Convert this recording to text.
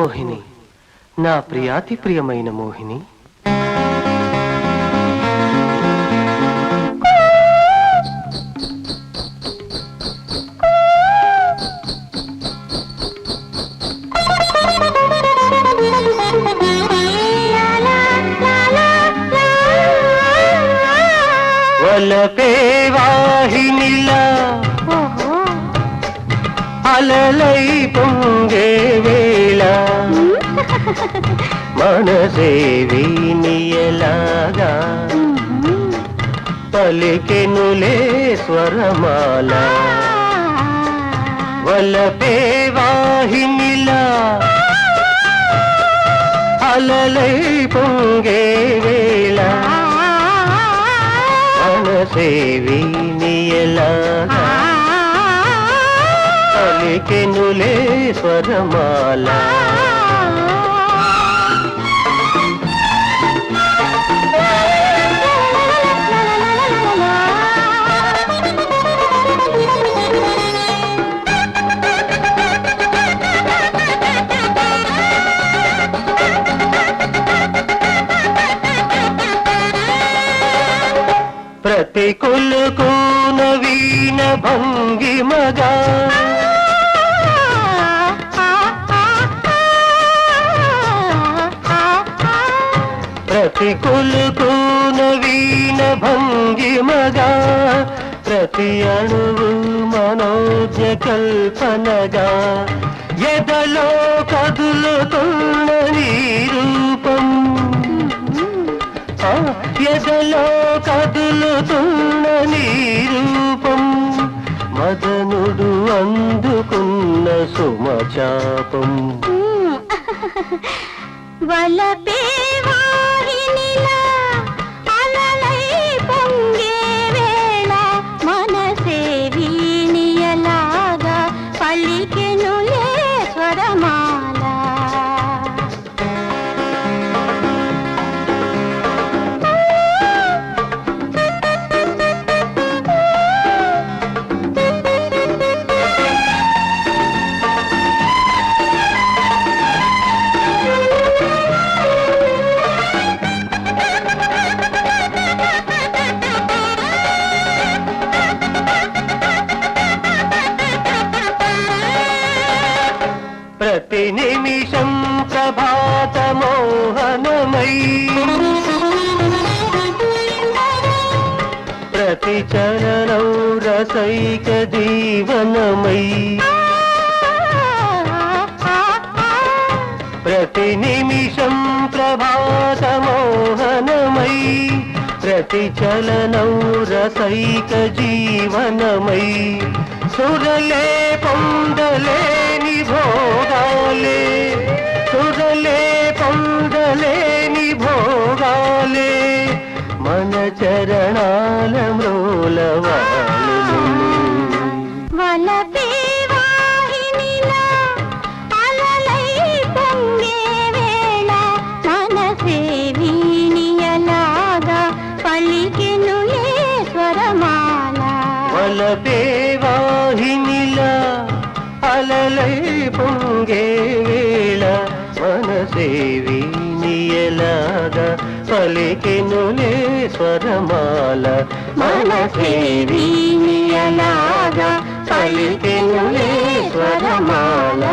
మోహిని నా ప్రియాతి ప్రియమైన మోహిని. వలపే వాహినిలా అలలై పొంగే వేళ. మనసే వీనియలాగా. పలికెనులే స్వరమాల. వలపే వాహినిలా. అలలై పొంగే వేళ. మనసే వీనియలాగా. పలికెనులే స్వరమాల. ప్రతి కొలుకు నవీన భంగిమగా ప్రతి కొలుకు నవీన భంగిమగా ప్రతి అణువు మనోజ కల్పనగా. ఎదలో కదులుతున్న నీ రూపం ఎదలో కదులుతున్న నీ రూపం మదనుడు అందుకున్న సుమచాపం. వలపే వాహినిలా నిమిషం ప్రభాత మోహనమై ప్రతి చరణం రసైక జీవనమై. ప్రతి నిమిషం ప్రభాత మోహనమై ప్రతి చలనం రసైక జీవనమై. సురలే పొందలే భోగాలే సురలే పొందలేని భోగాలే. మన చరణాల మ్రోలవాలు వలపే పలికెనులే స్వరమాల. వలపే అలలై పొంగే వేళ మనసేవి నియలాగా పలికెనులే స్వరమాల. మనసేవి నియలాగా పలికెనులే స్వరమాల.